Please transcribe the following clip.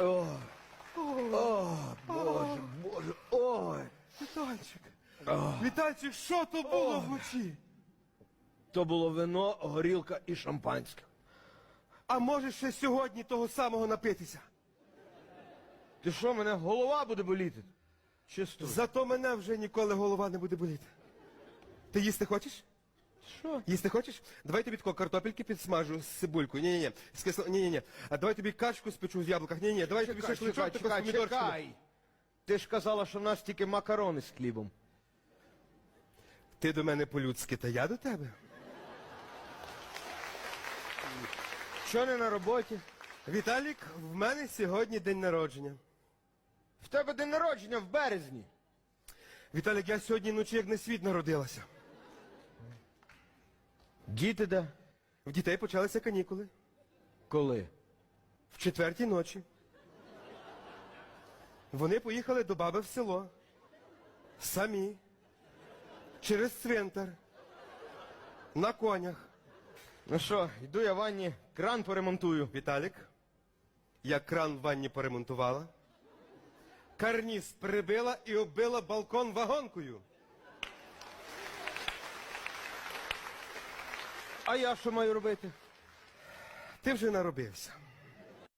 О, боже, боже, ой. Вітальчик. Вітальчик, що то було вночі? То було вино, горілка і шампанське. А може ще сьогодні того самого напитися? Ти що, мене голова буде боліти? Чисто. Зато мене вже ніколи голова не буде боліти. Ти їсти хочеш? Що? Їсти хочеш? Давай тобі тако картопельки підсмажу з цибулькою. Ні-ні-ні. З кисло... Ні-ні-ні. А давай тобі качку спечу з яблуках. Ні-ні. Давай тобі Чекай, шашличок чекай, тако з чекай, помідорчиками. чекай. Ти ж казала, що в нас тільки макарони з хлібом. Ти до мене по-людськи, та я до тебе. Що не на роботі? Віталік, в мене сьогодні день народження. В тебе день народження в березні. Віталік, я сьогодні вночі як на світ народилася. Діти де? В дітей почалися канікули. Коли? В четвертій ночі. Вони поїхали до баби в село. Самі. Через цвинтар. На конях. Ну що, йду я в ванні, кран поремонтую. Віталік, я кран в ванні поремонтувала. Карніз прибила і оббила балкон вагонкою. А я що маю робити? Ти вже наробився.